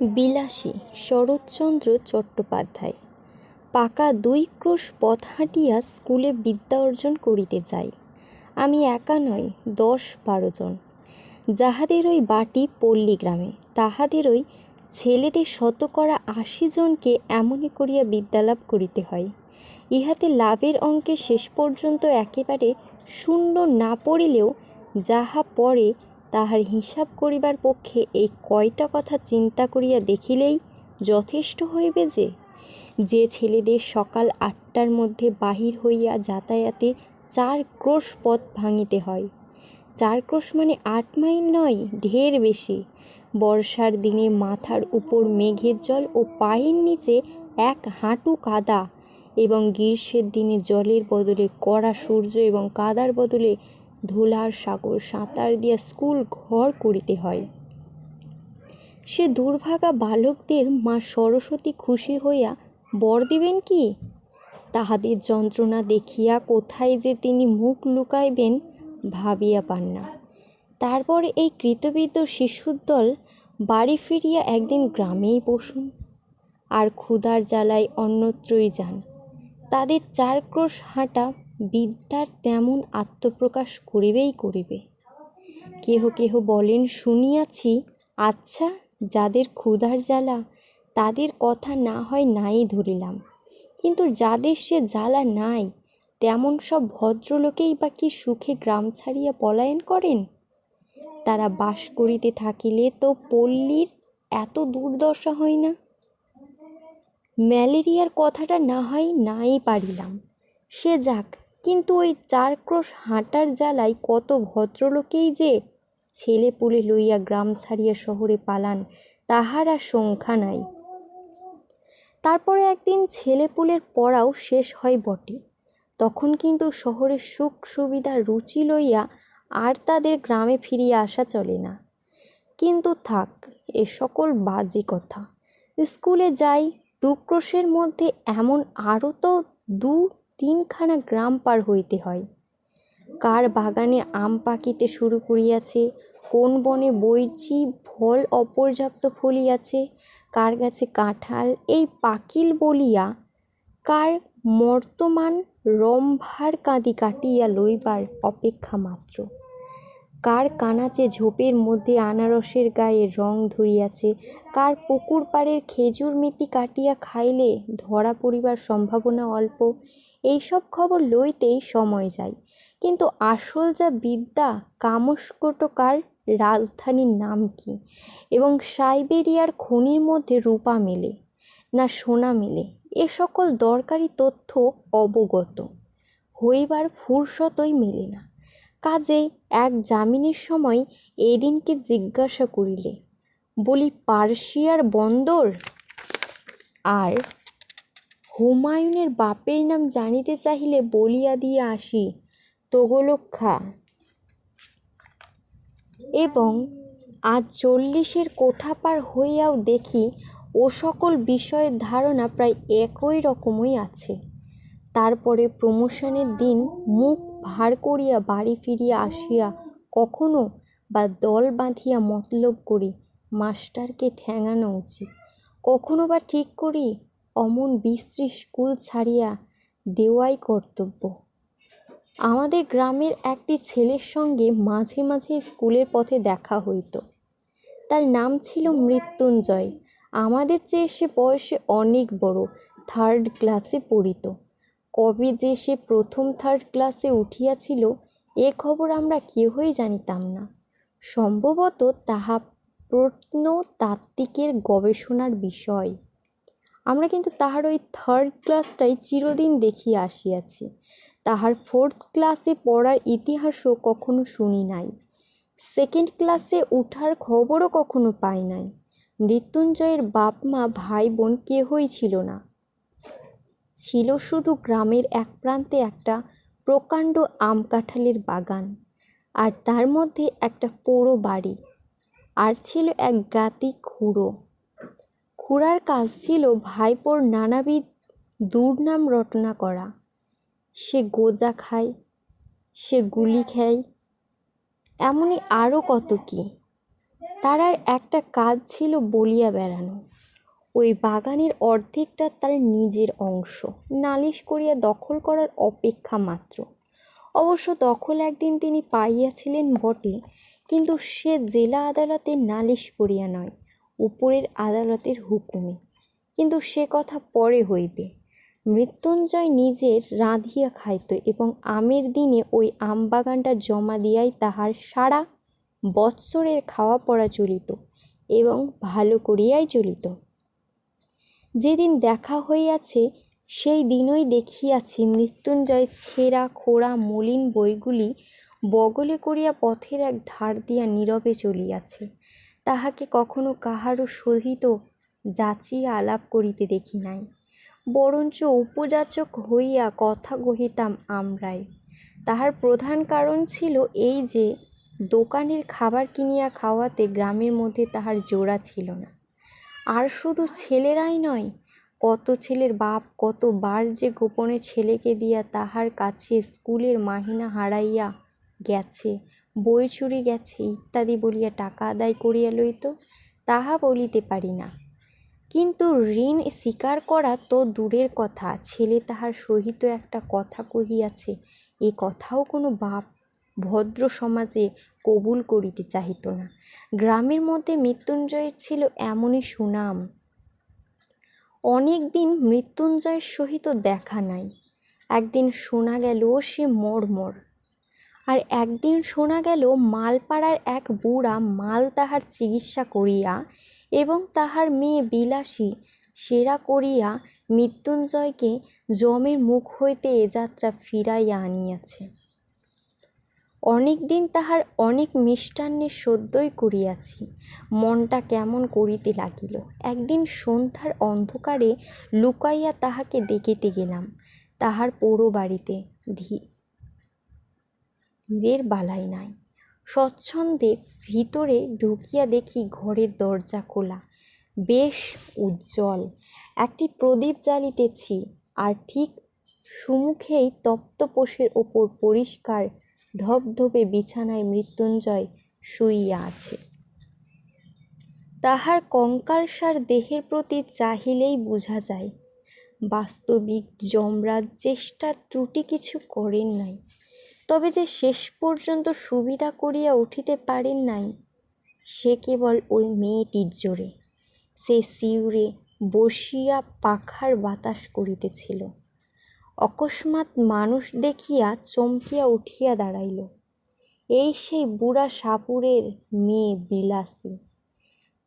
বিলাসী শরৎচন্দ্র চট্টোপাধ্যায়। পাকা দুই ক্রোশ পথ হাঁটিয়া স্কুলে বিদ্যা অর্জন করিতে যাই আমি একা নই, দশ বারো জন। যাহাদের ওই বাটি পল্লী গ্রামে, তাহাদের ওই ছেলেদের শতকরা আশি জনকে এমনি করিয়া বিদ্যালাভ করিতে হয়। ইহাতে লাভের অঙ্কে শেষ পর্যন্ত একেবারে শূন্য না পড়িলেও যাহা পড়ে তাহার হিসাব করিবার পক্ষে এই কয়টা কথা চিন্তা করিয়া দেখিলেই যথেষ্ট হইবে যে যে ছেলেদের সকাল আটটার মধ্যে বাহির হইয়া যাতায়াতে চার ক্রোশ পথ ভাঙিতে হয়। চার ক্রোশ মানে আট মাইল নয়, ঢের বেশি। বর্ষার দিনে মাথার উপর মেঘের জল ও পায়ের নিচে এক হাঁটু কাদা এবং গ্রীষ্মের দিনে জলের বদলে কড়া সূর্য এবং কাদার বদলে ধুলার সাগর সাঁতার দিয়া স্কুল ঘর করিতে হয়। সে দুর্ভাগা বালকদের মা সরস্বতী খুশি হইয়া, বর দিবেন কি? তাহাদের যন্ত্রণা দেখিয়া কোথায় যে তিনি মুখ লুকাইবেন ভাবিয়া পান না। তারপর এই কৃতবিদ্য শিশুর দল বাড়ি ফিরিয়া একদিন গ্রামেই বসুন, আর ক্ষুধার জ্বালায় অন্যত্রই যান। তাদের চার ক্রোশ হাঁটা বিদ্যার তেমন আত্মপ্রকাশ করিবেই করিবে। কেহ কেহ বলেন, শুনিয়াছি আচ্ছা যাদের ক্ষুধার জ্বালা, তাদের কথা না হয় নাই ধরিলাম। কিন্তু যাদের সে জ্বালা নাই, তেমন সব ভদ্রলোকেই বা কি সুখে গ্রাম ছাড়িয়া পলায়ন করেন? তারা বাস করিতে থাকিলে তো পল্লীর এত দুর্দশা হয় না? ম্যালেরিয়ার কথাটা না হয় নাই পারিলাম। সে যাক কিন্তু ওই চার ক্রোশ হাঁটার জ্বালায় কত ভদ্রলোকেই যে ছেলে পুলে লইয়া গ্রাম ছাড়িয়া শহরে পালান, তাহার আর সংখ্যা নাই। তারপরে একদিন ছেলেপুলের পড়াও শেষ হয় বটে। তখন কিন্তু শহরের সুখ সুবিধা রুচি লইয়া আর তাদের গ্রামে ফিরিয়া আসা চলে না। কিন্তু থাক, এ সকল বাজে কথা। স্কুলে যাই দুক্রোশের মধ্যে এমন আরও তো দু তিনখানা গ্রাম পার হইতে হয়। কার বাগানে আম পাকিতে শুরু করিয়াছে, কোন বনে বৈচি ফল অপর্যাপ্ত ফলিয়াছে, কার গাছে কাঁঠাল এই পাকিল বলিয়া কার মর্তমান রম্ভার কাঁদি কাটিয়া লইবার অপেক্ষা মাত্র। কার কানাচে ঝোপের মধ্যে আনারসের গায়ে রং ধরিয়াছে? কার পুকুর পাড়ের খেজুর মেতি কাটিয়া খাইলে ধরা পড়িবার সম্ভাবনা অল্প? এইসব খবর লইতেই সময় যায়। কিন্তু আসল যা বিদ্যা কামস্কটকার রাজধানীর নাম কি? এবং সাইবেরিয়ার খনির মধ্যে রূপা মেলে না সোনা মেলে? এ সকল দরকারি তথ্য অবগত। হইবার ফুরসতই মেলে না। কাজেই এক জামিনের সময় এডিনকে জিজ্ঞাসা করিলে, বলি পার্সিয়ার বন্দর? আর হুমায়ুনের বাপের নাম জানিতে চাহিলে বলিয়া দিয়ে আসি, তোগলক্ষা। এবং আজ চল্লিশের কোঠা পার হইয়াও দেখি, ও সকল বিষয়ের ধারণা প্রায় একই রকমই আছে। তারপরে প্রমোশনের দিন মুখ ভার করিয়া বাড়ি ফিরিয়া আসিয়া কখনো বা দল বাঁধিয়া মতলব করি মাস্টারকে ঠ্যাঙানো উচিত। কখনো বা ঠিক করি অমন বিশ্রী স্কুল ছাড়িয়া দেওয়াই কর্তব্য। আমাদের গ্রামের একটি ছেলের সঙ্গে মাঝে মাঝে স্কুলের পথে দেখা হইত। তার নাম ছিল মৃত্যুঞ্জয়। আমাদের চেয়ে সে বয়সে অনেক বড় থার্ড ক্লাসে পড়িত। কবে যে সে প্রথম থার্ড ক্লাসে উঠিয়াছিল, এ খবর আমরা কেহই জানিতাম না। সম্ভবত তাহা প্রত্নতাত্ত্বিকের গবেষণার বিষয়। আমরা কিন্তু তাহার ওই থার্ড ক্লাসটাই চিরদিন দেখিয়া আসিয়াছি। তাহার ফোর্থ ক্লাসে পড়ার ইতিহাসও কখনো শুনি নাই। সেকেন্ড ক্লাসে উঠার খবরও কখনো পাই নাই। মৃত্যুঞ্জয়ের বাপ মা ভাই বোন কেহই ছিল না। ছিল শুধু গ্রামের এক প্রান্তে একটা প্রকাণ্ড আম কাঁঠালের বাগান আর তার মধ্যে একটা পোড়ো বাড়ি আর ছিল এক গাতি খুঁড়ো। খুঁড়ার কাজ ছিল ভাইপোর নানাবিধ দুর্নাম রটনা করা। সে গোজা খায়, সে গুলি খায়, এমনই আরও কত কী। তার আর একটা কাজ ছিল বলিয়া বেড়ানো। ওই বাগানের অর্ধেকটা তার নিজের অংশ। নালিশ করিয়া দখল করার অপেক্ষা মাত্র। অবশ্য দখল একদিন তিনি পাইয়াছিলেন বটে, কিন্তু সে জেলা আদালতে নালিশ করিয়া নয়, উপরের আদালতের হুকুমে। কিন্তু সে কথা পরে হইবে। মৃত্যুঞ্জয় নিজের রাঁধিয়া খাইত এবং আমের দিনে ওই আমবাগানটা জমা দিয়াই তাহার সারা বৎসরের খাওয়া পড়া চলিত এবং ভালো করিয়াই চলিত। যেদিন দেখা হইয়াছে, সেই দিনই দেখিয়াছি মৃত্যুঞ্জয় ছেঁড়া খোড়া মলিন বইগুলি বগলে করিয়া পথের এক ধার দিয়া নীরবে চলিয়াছে। তাহাকে কখনো কাহারও সহিত যাচিয়া আলাপ করিতে দেখি নাই। বরঞ্চ উপযাচক হইয়া কথা কহিতাম আমরাই। তাহার প্রধান কারণ ছিল এই যে, দোকানের খাবার কিনিয়া খাওয়াতে গ্রামের মধ্যে তাহার জোড়া ছিল না। আর শুধু ছেলেরাই নয়, কত ছেলের বাপ কতবার যে গোপনে ছেলেকে দিয়া তাহার কাছে স্কুলের মাহিনা হারাইয়া গেছে, বই চুরি গেছে ইত্যাদি বলিয়া টাকা আদায় করিয়া লইত, তাহা বলিতে পারি না। কিন্তু ঋণ স্বীকার করা তো দূরের কথা, ছেলে তাহার সহিত একটা কথা কহিয়াছে, এ কথাও কোনো বাপ ভদ্র সমাজে কবুল করিতে চাহিত না। গ্রামের মধ্যে মৃত্যুঞ্জয়ের ছিল এমনই সুনাম। অনেক দিন মৃত্যুঞ্জয়ের সহিত দেখা নাই। একদিন শোনা গেল সে মরমর। আর একদিন শোনা গেল মালপাড়ার এক বুড়া মাল তাহার চিকিৎসা করিয়া এবং তাহার মেয়ে বিলাসী সেরা করিয়া মৃত্যুঞ্জয়কে জমের মুখ হইতে এ যাত্রা ফিরাইয়া আনিয়াছে। অনেক দিন তাহার অনেক মিষ্টান্নের সদ্যই করিয়াছি। মনটা কেমন করিতে লাগিল। একদিন সন্ধ্যার অন্ধকারে লুকাইয়া তাহাকে দেখিতে গেলাম। তাহার পোড়ো বাড়িতে ধীরের বালাই নাই। স্বচ্ছন্দে ভিতরে ঢুকিয়া দেখি ঘরের দরজা খোলা। বেশ উজ্জ্বল। একটি প্রদীপ জ্বালিতেছি, আর ঠিক সুমুখেই তপ্তপোষের ওপর পরিষ্কার ধপধপে বিছানায় মৃত্যুঞ্জয় শুইয়া আছে। তাহার কঙ্কালসার দেহের প্রতি চাহিলেই বোঝা যায়, বাস্তবিক যমরাজ চেষ্টা ত্রুটি কিছু করেন নাই, তবে যে শেষ পর্যন্ত সুবিধা করিয়া উঠিতে পারেন নাই, সে কেবল ওই মেয়েটির জোরে, সে শিউরে বসিয়া পাখার বাতাস করিতেছিল। অকস্মাৎ মানুষ দেখিয়া চমকিয়া উঠিয়া দাঁড়াইল। এই সেই বুড়া সাপুরের মেয়ে বিলাসী।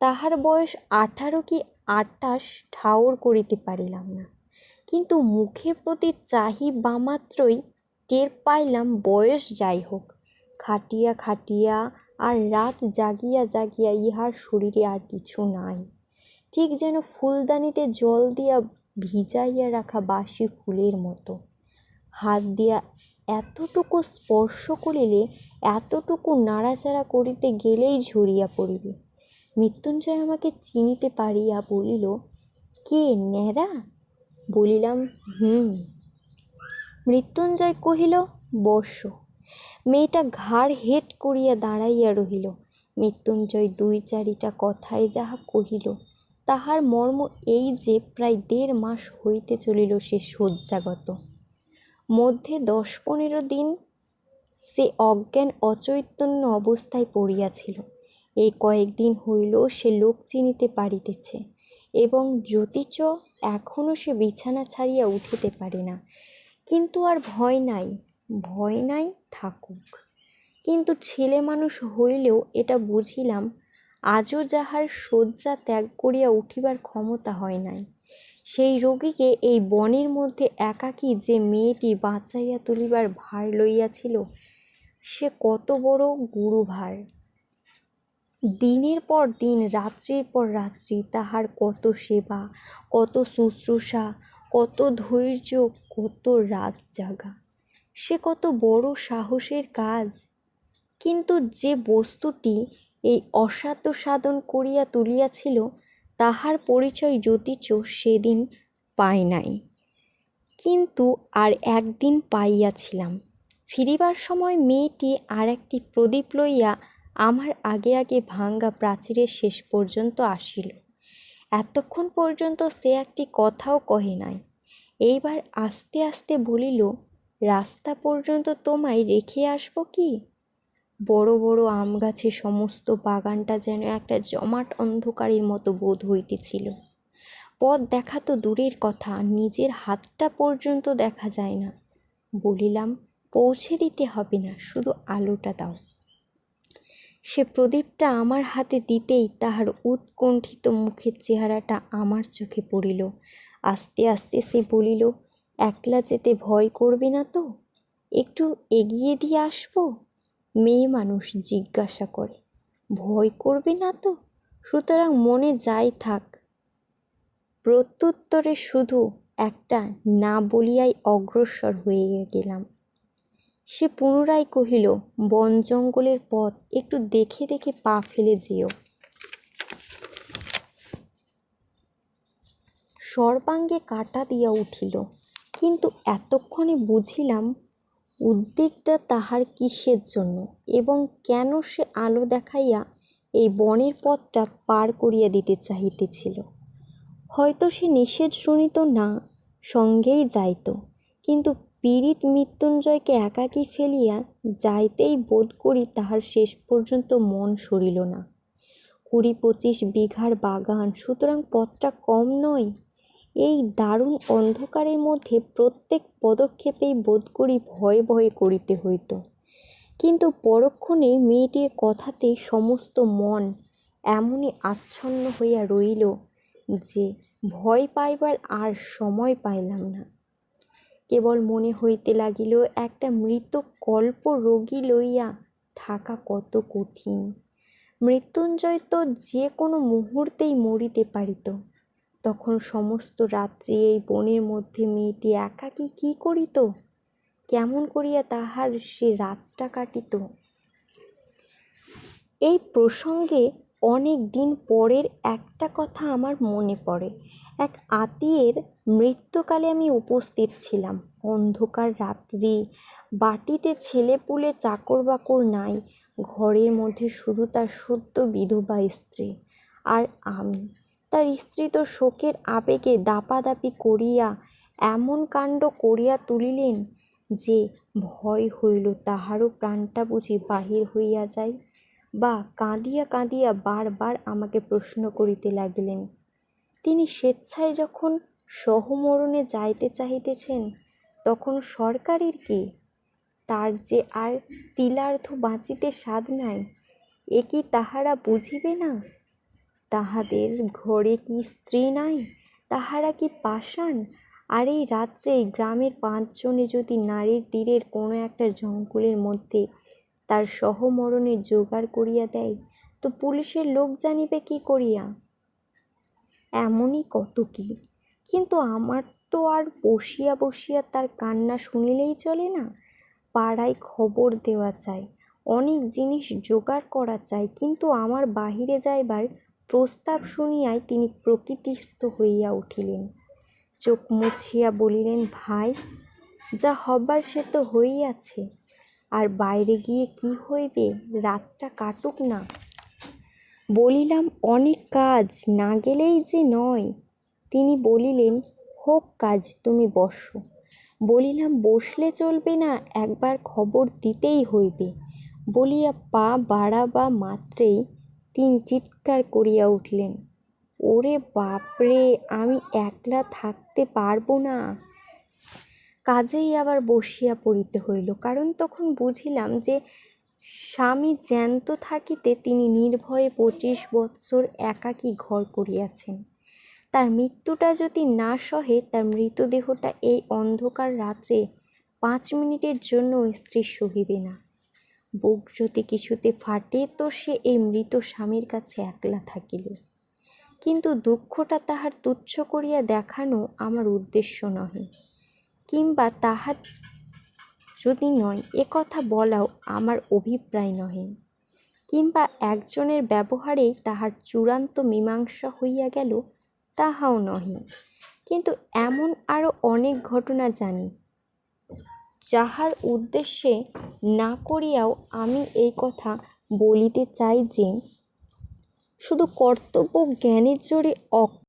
তাহার বয়স আঠারো কি আটাশ ঠাউর করিতে পারিলাম না। কিন্তু মুখের প্রতি চাহিবা মাত্রই টের পাইলাম বয়স যাই হোক খাটিয়া খাটিয়া আর রাত জাগিয়া জাগিয়া ইহার শরীরে আর কিছু নাই। ঠিক যেন ফুলদানিতে জল দিয়া ভিজাইয়া রাখা বাসি ফুলের মতো। হাত দিয়া এতটুকু স্পর্শ করিলে, এতটুকু নাড়াচাড়া করিতে গেলেই ঝরিয়া পড়িবে। মৃত্যুঞ্জয় আমাকে চিনিতে পারিয়া বলিল, কে, ন্যাড়া? বলিলাম, হুম। মৃত্যুঞ্জয় কহিল, বস। মেয়েটা ঘাড় হেট করিয়া দাঁড়াইয়া রহিল। মৃত্যুঞ্জয় দুই চারিটা কথায় যাহা কহিল তাহার মর্ম এই যে প্রায় দেড় মাস হইতে চলিল সে শয্যাগত। মধ্যে দশ পনেরো দিন সে অজ্ঞান অচৈতন্য অবস্থায় পড়িয়াছিল। এই কয়েকদিন হইল সে লোক চিনিতে পারিতেছে এবং জ্যোতিচ এখনও সে বিছানা ছাড়িয়া উঠিতে পারে না। কিন্তু আর ভয় নাই ভয় নাই থাকুক। কিন্তু ছেলে মানুষ হইলেও এটা বুঝিলাম আজও যাহার শয্যা ত্যাগ করিয়া উঠিবার ক্ষমতা হয় নাই। সেই রোগীকে এই বনের মধ্যে একাকী যে মেয়েটি বাঁচাইয়া তুলিবার ভার লইয়াছিল, সে কত বড় গুরুভার। দিনের পর দিন, রাত্রির পর রাত্রি তাহার কত সেবা, কত শুশ্রূষা, কত ধৈর্য, কত রাত জাগা। সে কত বড় সাহসের কাজ। কিন্তু যে বস্তুটি এই অসাধ্য সাধন করিয়া তুলিয়াছিল, তাহার পরিচয় জ্যোতিচ সেদিন পায় নাই। কিন্তু আর একদিন পাইয়াছিলাম। ফিরিবার সময় মেয়েটি আর একটি প্রদীপ লইয়া আমার আগে আগে ভাঙ্গা প্রাচীরের শেষ পর্যন্ত আসিল। এতক্ষণ পর্যন্ত সে একটি কথাও কহে নাই। এইবার আস্তে আস্তে বলিল, রাস্তা পর্যন্ত তোমায় রেখে আসব কি? বড় বড় আম গাছে সমস্ত বাগানটা যেন একটা জমাট অন্ধকারের মতো বোধ হইতেছিল। পথ দেখা তো দূরের কথা, নিজের হাতটা পর্যন্ত দেখা যায় না। বলিলাম, পৌঁছে দিতে হবে না, শুধু আলোটা দাও। সে প্রদীপটা আমার হাতে দিতেই তাহার উৎকণ্ঠিত মুখের চেহারাটা আমার চোখে পড়িল। আস্তে আস্তে সে বলিল, একলা যেতে ভয় করবে না তো? একটু এগিয়ে দিয়ে আসব? মেয়ে মানুষ জিজ্ঞাসা করে, ভয় করবে না তো? সুতরাং মনে যাই থাক। প্রত্যুত্তরে শুধু একটা না বলিয়াই অগ্রসর হয়ে গেলাম। সে পুনরায় কহিল, বন জঙ্গলের পথ একটু দেখে দেখে পা ফেলে যেও। সর্বাঙ্গে কাটা দিয়া উঠিল। কিন্তু এতক্ষণে বুঝিলাম উদ্বেগটা তাহার কিসের জন্য এবং কেন সে আলো দেখাইয়া এই বনের পথটা পার করিয়া দিতে চাহিতেছিল? হয়তো সে নিষেধ শুনিত না, সঙ্গেই যাইত, কিন্তু পীড়িত মৃত্যুঞ্জয়কে একাকী ফেলিয়া যাইতেই বোধ করি তাহার শেষ পর্যন্ত মন সরিল না। কুড়ি পঁচিশ বিঘার বাগান, সুতরাং পথটা কম নয়। এই দারুণ অন্ধকারের মধ্যে প্রত্যেক পদক্ষেপেই বোধ করি ভয়ে ভয়ে করিতে হইত। কিন্তু পরক্ষণে মেয়েটির কথাতেই সমস্ত মন এমনই আচ্ছন্ন হইয়া রইল যে ভয় পাইবার আর সময় পাইলাম না। কেবল মনে হইতে লাগিল, একটা মৃত কল্প রোগী লইয়া থাকা কত কঠিন। মৃত্যুঞ্জয় তো যে কোনো মুহূর্তেই মরিতে পারিত। তখন সমস্ত রাত্রি এই বনের মধ্যে মেয়েটি একাকী কী করিত? কেমন করিয়া তাহার সে রাতটা কাটিত? এই প্রসঙ্গে অনেক দিন পরের একটা কথা আমার মনে পড়ে। এক আত্মীয়ের মৃত্যুকালে আমি উপস্থিত ছিলাম। অন্ধকার রাত্রি, বাটিতে ছেলেপুলে চাকর বাকর নাই, ঘরের মধ্যে শুধু তার সদ্য বিধবা স্ত্রী আর আমি। তার স্ত্রী তো শোকের আবেগে দাপাদাপি করিয়া এমন কাণ্ড করিয়া তুলিলেন যে ভয় হইল, তাহারও প্রাণটা বুঝি বাহির হইয়া যায়। বা কাঁদিয়া কাঁদিয়া বারবার আমাকে প্রশ্ন করিতে লাগিলেন, তিনি স্বেচ্ছায় যখন সহমরণে যাইতে চাহিতেছেন, তখন সরকারের কি? তার যে আর তিলার্ধ বাঁচিতে স্বাদ নাই, এ কি তাহারা বুঝিবে না? তাহাদের ঘরে কি স্ত্রী নাই? তাহারা কি পাষাণ? আর এই রাত্রে গ্রামের পাঁচজনে যদি নারীর তীরের কোনো একটা জঙ্গলের মধ্যে তার সহমরণের জোগাড় করিয়া দেয়, তো পুলিশের লোক জানিবে কি করিয়া? এমনই কত কি। কিন্তু আমার তো আর বসিয়া বসিয়া তার কান্না শুনিলেই চলে না। পাড়ায় খবর দেওয়া চাই, অনেক জিনিস জোগাড় করা চাই, কিন্তু আমার বাহিরে যাইবার প্রস্তাব শুনিয়াই তিনি প্রকৃতিস্থ হইয়া উঠিলেন। চোখ মুছিয়া বলিলেন, ভাই, যা হবার সে তো হইয়াছে। আর বাইরে গিয়ে কি হইবে? রাতটা কাটুক না। বলিলাম, অনেক কাজ, না গেলেই যে নয়। তিনি বলিলেন, হোক কাজ, তুমি বসো। বলিলাম, বসলে চলবে না, একবার খবর দিতেই হইবে। বলিয়া পা বাড়াবা মাত্রেই তিনি চিৎকার করিয়া উঠলেন, ওরে বাপরে, আমি একলা থাকতে পারব না? কাজেই আবার বসিয়া পড়িতে হইল, কারণ তখন বুঝিলাম যে স্বামী জ্যান্ত থাকিতে তিনি নির্ভয়ে পঁচিশ বৎসর একাকী ঘর করিয়াছেন। তার মৃত্যুটা যদি না সহে, তার মৃতদেহটা এই অন্ধকার রাত্রে পাঁচ মিনিটের জন্য স্ত্রী সহিবে না। বুক যদি কিছুতে ফাটে, তো সে এই মৃত স্বামীর কাছে একলা থাকিল। কিন্তু দুঃখটা তাহার তুচ্ছ করিয়া দেখানো আমার উদ্দেশ্য নহে। কিংবা তাহার যদি নয়, এ কথা বলাও আমার অভিপ্রায় নহে। কিংবা একজনের ব্যবহারেই তাহার চূড়ান্ত মীমাংসা হইয়া গেল, তাহাও নহে। কিন্তু এমন আরও অনেক ঘটনা জানি যাহার উদ্দেশ্যে না করিয়াও আমি এই কথা বলিতে চাই যে শুধু কর্তব্য জ্ঞানের জোরে